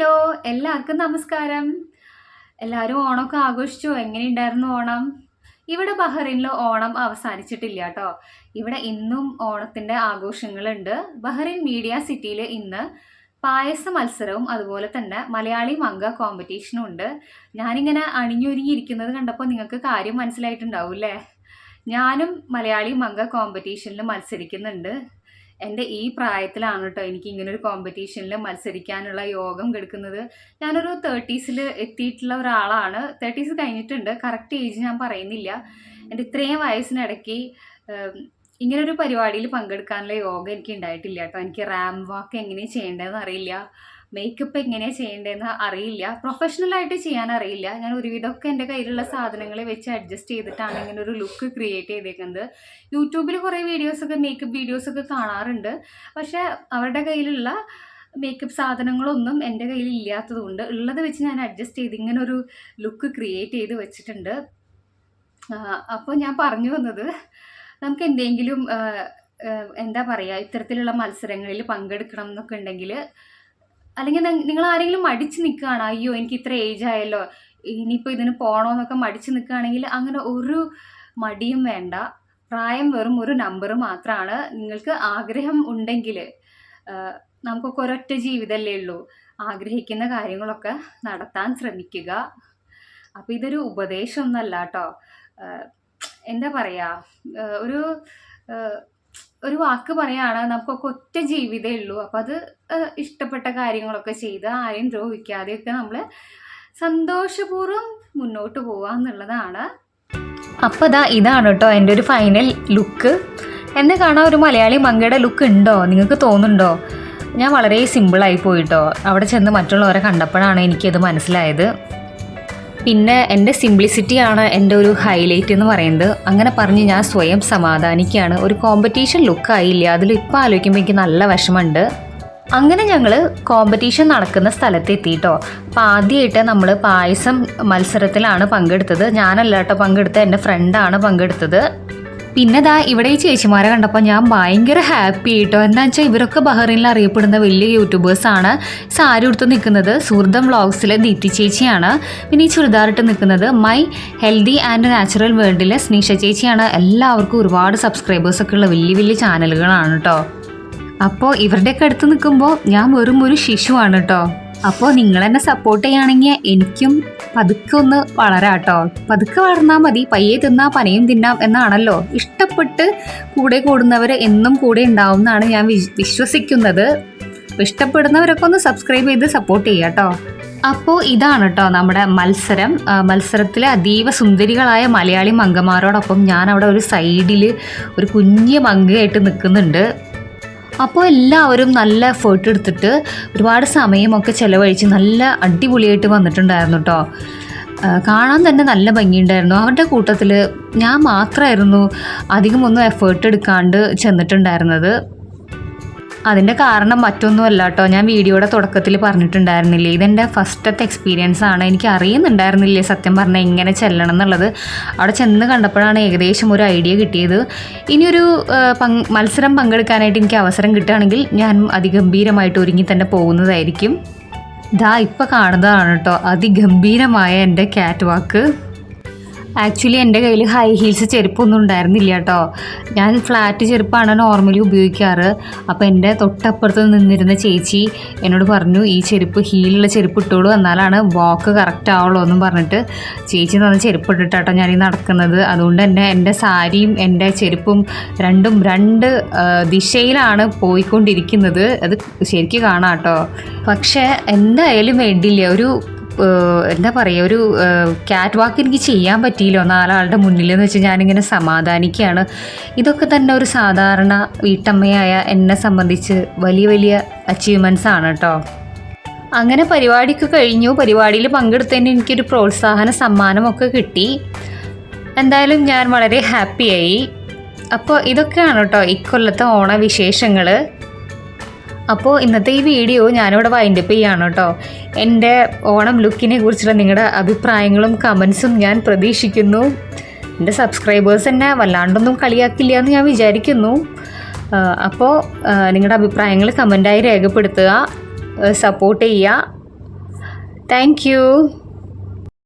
Hello എല്ലാവർക്കും നമസ്കാരം. എല്ലാവരും ഓണമൊക്കെ ആഘോഷിച്ചു. എങ്ങനെയുണ്ടായിരുന്നു ഓണം? ഇവിടെ ബഹ്റൈനിൽ ഓണം അവസാനിച്ചിട്ടില്ല കേട്ടോ. ഇവിടെ ഇന്നും ഓണത്തിന്റെ ആഘോഷങ്ങളുണ്ട്. ബഹ്റിൻ മീഡിയ സിറ്റിയിൽ ഇന്ന് പായസ മത്സരവും അതുപോലെ തന്നെ മലയാളി മംഗ കോമ്പറ്റീഷനും ഉണ്ട്. ഞാനിങ്ങനെ അണിഞ്ഞൊരുങ്ങിയിരിക്കുന്നത് കണ്ടപ്പോൾ നിങ്ങൾക്ക് കാര്യം മനസ്സിലായിട്ടുണ്ടാവും അല്ലേ ഞാനും മലയാളി മംഗ കോമ്പറ്റീഷനിൽ മത്സരിക്കുന്നുണ്ട്. എന്റെ ഈ പ്രായത്തിലാണ് കേട്ടോ എനിക്ക് ഇങ്ങനെ ഒരു കോമ്പറ്റീഷനിൽ മത്സരിക്കാനുള്ള യോഗം കെടുക്കുന്നത്. ഞാനൊരു തേർട്ടീസിൽ എത്തിയിട്ടുള്ള ഒരാളാണ്. തേർട്ടീസ് കഴിഞ്ഞിട്ടുണ്ട്. കറക്റ്റ് ഏജ് ഞാൻ പറയുന്നില്ല. എന്റെ ഇത്രയും വയസ്സിനിടയ്ക്ക് ഇങ്ങനൊരു പരിപാടിയിൽ പങ്കെടുക്കാനുള്ള യോഗം എനിക്ക് ഉണ്ടായിട്ടില്ല കേട്ടോ എനിക്ക് റാം വാക്ക് എങ്ങനെയാണ് ചെയ്യേണ്ടതെന്ന് അറിയില്ല. മേക്കപ്പ് എങ്ങനെയാണ് ചെയ്യേണ്ടതെന്ന് അറിയില്ല. പ്രൊഫഷണൽ ആയിട്ട് ചെയ്യാൻ അറിയില്ല. ഞാൻ ഒരുവിധമൊക്കെ എന്റെ കയ്യിലുള്ള സാധനങ്ങളെ വെച്ച് അഡ്ജസ്റ്റ് ചെയ്തിട്ടാണ് ഇങ്ങനെ ഒരു ലുക്ക് ക്രിയേറ്റ് ചെയ്തേക്കുന്നത്. യൂട്യൂബിൽ കുറേ വീഡിയോസൊക്കെ മേക്കപ്പ് വീഡിയോസൊക്കെ കാണാറുണ്ട്. പക്ഷേ അവരുടെ കയ്യിലുള്ള മേക്കപ്പ് സാധനങ്ങളൊന്നും എന്റെ കയ്യിൽ ഇല്ലാത്തതുകൊണ്ട് ഉള്ളത് വെച്ച് ഞാൻ അഡ്ജസ്റ്റ് ചെയ്ത് ഇങ്ങനെ ഒരു ലുക്ക് ക്രിയേറ്റ് ചെയ്ത് വെച്ചിട്ടുണ്ട്. അപ്പോൾ ഞാൻ പറഞ്ഞു വന്നത് നമുക്ക് എന്തെങ്കിലും എന്താ പറയുക ഇത്തരത്തിലുള്ള മത്സരങ്ങളിൽ പങ്കെടുക്കണം എന്നൊക്കെ ഉണ്ടെങ്കിൽ അല്ലെങ്കിൽ നിങ്ങൾ ആരെങ്കിലും മടിച്ച് നിൽക്കുകയാണ് അയ്യോ എനിക്ക് ഇത്ര ഏജ് ആയല്ലോ ഇനിയിപ്പോൾ ഇതിന് പോകണമെന്നൊക്കെ മടിച്ച് നിൽക്കുകയാണെങ്കിൽ അങ്ങനെ ഒരു മടിയും വേണ്ട. പ്രായം വെറും ഒരു നമ്പർ മാത്രമാണ്. നിങ്ങൾക്ക് ആഗ്രഹം ഉണ്ടെങ്കിൽ നമുക്കൊക്കെ ഒരൊറ്റ ജീവിതമല്ലേ ഉള്ളൂ. ആഗ്രഹിക്കുന്ന കാര്യങ്ങളൊക്കെ നടത്താൻ ശ്രമിക്കുക. അപ്പോൾ ഇതൊരു ഉപദേശമൊന്നുമല്ല കേട്ടോ. എന്താ പറയുക ഒരു ഒരു വാക്ക് പറയാണ് നമുക്കൊക്കെ ഒറ്റ ജീവിതമേ ഉള്ളൂ. അപ്പം അത് ഇഷ്ടപ്പെട്ട കാര്യങ്ങളൊക്കെ ചെയ്ത് ആരെയും ദ്രോഹിക്കാതെയൊക്കെ നമ്മൾ സന്തോഷപൂർവം മുന്നോട്ട് പോവുക എന്നുള്ളതാണ്. അപ്പോൾ അതാ ഇതാണ് കേട്ടോ എന്റെ ഒരു ഫൈനൽ ലുക്ക് എന്നെ കാണാൻ ഒരു മലയാളി മങ്കയുടെ ലുക്ക് ഉണ്ടോ? നിങ്ങൾക്ക് തോന്നുന്നുണ്ടോ? ഞാൻ വളരെ സിമ്പിളായി പോയിട്ടോ അവിടെ ചെന്ന് മറ്റുള്ളവരെ കണ്ടപ്പോഴാണ് എനിക്കത് മനസ്സിലായത്. പിന്നെ എന്റെ സിംപ്ലിസിറ്റിയാണ് എന്റെ ഒരു ഹൈലൈറ്റ് എന്ന് പറയുന്നത്. അങ്ങനെ പറഞ്ഞ് ഞാൻ സ്വയം സമാധാനിക്കുകയാണ്. ഒരു കോമ്പറ്റീഷൻ ലുക്കായില്ല അതിൽ ഇപ്പോൾ ആലോചിക്കുമ്പോൾ എനിക്ക് നല്ല വിഷമമുണ്ട്. അങ്ങനെ ഞങ്ങൾ കോമ്പറ്റീഷൻ നടക്കുന്ന സ്ഥലത്ത് എത്തിയിട്ടോ അപ്പോൾ ആദ്യമായിട്ട് നമ്മൾ പായസം മത്സരത്തിലാണ് പങ്കെടുത്തത്. ഞാനല്ല കേട്ടോ പങ്കെടുത്തത്. എന്റെ ഫ്രണ്ടാണ് പങ്കെടുത്തത്. പിന്നെ ദാ ഇവിടെ ഈ ചേച്ചിമാരെ കണ്ടപ്പോൾ ഞാൻ ഭയങ്കര ഹാപ്പി കേട്ടോ എന്താ വെച്ചാൽ ഇവരൊക്കെ ബഹ്റിനിൽ അറിയപ്പെടുന്ന വലിയ യൂട്യൂബേഴ്സാണ് സാരി ഉടുത്ത് നിൽക്കുന്നത് സുഹൃതം വ്ളോഗ്സിലെ ദീപ്തി ചേച്ചിയാണ്. പിന്നെ ഈ ചുരിദാറിട്ട് നിൽക്കുന്നത് മൈ ഹെൽത്തി ആൻഡ് നാച്ചുറൽ വേൾഡിലെ സ്നീഷ ചേച്ചിയാണ്. എല്ലാവർക്കും ഒരുപാട് സബ്സ്ക്രൈബേഴ്സൊക്കെ ഉള്ള വലിയ വലിയ ചാനലുകളാണ് കേട്ടോ അപ്പോൾ ഇവരുടെയൊക്കെ അടുത്ത് നിൽക്കുമ്പോൾ ഞാൻ വെറും ഒരു ശിശുവാണ് കേട്ടോ അപ്പോൾ നിങ്ങൾ എന്നെ സപ്പോർട്ട് ചെയ്യുകയാണെങ്കിൽ എനിക്കും പതുക്കെ ഒന്ന് വളരാട്ടോ. പതുക്കെ വളർന്നാൽ മതി. പയ്യെ തിന്നാ പനയും തിന്നാം എന്നാണല്ലോ. ഇഷ്ടപ്പെട്ട് കൂടെ കൂടുന്നവർ എന്നും കൂടെ ഉണ്ടാവും എന്നാണ് ഞാൻ വിശ്വസിക്കുന്നത്. ഇഷ്ടപ്പെടുന്നവരൊക്കെ ഒന്ന് സബ്സ്ക്രൈബ് ചെയ്ത് സപ്പോർട്ട് ചെയ്യുക കേട്ടോ. അപ്പോൾ ഇതാണ് കേട്ടോ നമ്മുടെ മത്സരം. മത്സരത്തിലെ അതീവ സുന്ദരികളായ മലയാളി മങ്കമാരോടൊപ്പം ഞാൻ അവിടെ ഒരു സൈഡിൽ ഒരു കുഞ്ഞ് മങ്കയായിട്ട് നിൽക്കുന്നുണ്ട്. അപ്പോൾ എല്ലാവരും നല്ല എഫേർട്ട് എടുത്തിട്ട് ഒരുപാട് സമയമൊക്കെ ചിലവഴിച്ച് നല്ല അടിപൊളിയായിട്ട് വന്നിട്ടുണ്ടായിരുന്നു കേട്ടോ കാണാൻ തന്നെ നല്ല ഭംഗിയുണ്ടായിരുന്നു. അവരുടെ കൂട്ടത്തിൽ ഞാൻ മാത്രമായിരുന്നു അധികമൊന്നും എഫേർട്ട് എടുക്കാണ്ട് ചെന്നിട്ടുണ്ടായിരുന്നത്. അതിന്റെ കാരണം മറ്റൊന്നുമല്ല കേട്ടോ. ഞാൻ വീഡിയോയുടെ തുടക്കത്തിൽ പറഞ്ഞിട്ടുണ്ടായിരുന്നില്ലേ ഇതെന്റെ ഫസ്റ്റത്തെ എക്സ്പീരിയൻസ് ആണ്. എനിക്ക് അറിയുന്നുണ്ടായിരുന്നില്ലേ സത്യം പറഞ്ഞാൽ എങ്ങനെ ചെല്ലണം എന്നുള്ളത്. അവിടെ ചെന്ന് കണ്ടപ്പോഴാണ് ഏകദേശം ഒരു ഐഡിയ കിട്ടിയത്. ഇനിയൊരു മത്സരം പങ്കെടുക്കാനായിട്ട് എനിക്ക് അവസരം കിട്ടുകയാണെങ്കിൽ ഞാൻ അതിഗംഭീരമായിട്ട് ഒരുങ്ങി തന്നെ പോകുന്നതായിരിക്കും. ദാ ഇപ്പോൾ കാണുന്നതാണ് കേട്ടോ അതിഗംഭീരമായ എന്റെ ക്യാറ്റ് വാക്ക് ആക്ച്വലി എന്റെ കയ്യിൽ ഹൈ ഹീൽസ് ചെരുപ്പൊന്നും ഉണ്ടായിരുന്നില്ല കേട്ടോ ഞാൻ ഫ്ലാറ്റ് ചെരുപ്പാണ് നോർമലി ഉപയോഗിക്കാറ്. അപ്പോൾ എന്റെ തൊട്ടപ്പുറത്ത് നിന്നിരുന്ന ചേച്ചി എന്നോട് പറഞ്ഞു ഈ ചെരുപ്പ് ഹീലുള്ള ചെരുപ്പ് ഇട്ടോളൂ എന്നാലാണ് വാക്ക് കറക്റ്റ് ആവുള്ളൂ എന്നും പറഞ്ഞിട്ട് ചേച്ചി തന്ന ചെരുപ്പ് ഇട്ടിട്ടാട്ടോ ഞാൻ ഈ നടക്കുന്നത്. അതുകൊണ്ട് തന്നെ എന്റെ സാരിയും എന്റെ ചെരുപ്പും രണ്ടും രണ്ട് ദിശയിലാണ് പോയിക്കൊണ്ടിരിക്കുന്നത്. അത് ശരിക്കും കാണാം കേട്ടോ പക്ഷേ എന്തായാലും വേണ്ടില്ല. ഒരു എന്താ പറയുക ഒരു ക്യാറ്റ് വാക്ക് എനിക്ക് ചെയ്യാൻ പറ്റിയില്ലോ. നാലാളുടെ മുന്നിൽ എന്ന് വെച്ച് ഞാനിങ്ങനെ സമാധാനിക്കുകയാണ്. ഇതൊക്കെ തന്നെ ഒരു സാധാരണ വീട്ടമ്മയായ എന്നെ സംബന്ധിച്ച് വലിയ വലിയ അച്ചീവ്മെന്റ്സ് ആണ് കേട്ടോ. അങ്ങനെ പരിപാടിക്ക് കഴിഞ്ഞു. പരിപാടിയിൽ പങ്കെടുത്തതിന് എനിക്കൊരു പ്രോത്സാഹന സമ്മാനമൊക്കെ കിട്ടി. എന്തായാലും ഞാൻ വളരെ ഹാപ്പിയായി അപ്പോൾ ഇതൊക്കെയാണ് കേട്ടോ ഇക്കൊല്ലത്തെ ഓണവിശേഷങ്ങൾ അപ്പോൾ ഇന്നത്തെ ഈ വീഡിയോ ഞാനിവിടെ വൈൻഡപ്പ് ചെയ്യാണ് കേട്ടോ എന്റെ ഓണം ലുക്കിനെ കുറിച്ചുള്ള നിങ്ങളുടെ അഭിപ്രായങ്ങളും കമൻസും ഞാൻ പ്രതീക്ഷിക്കുന്നു. എന്റെ സബ്സ്ക്രൈബേഴ്സ് എന്നെ വല്ലാണ്ടൊന്നും കളിയാക്കില്ല എന്ന് ഞാൻ വിചാരിക്കുന്നു. അപ്പോൾ നിങ്ങളുടെ അഭിപ്രായങ്ങൾ കമന്റായി രേഖപ്പെടുത്തുക സപ്പോർട്ട് ചെയ്യുക. താങ്ക്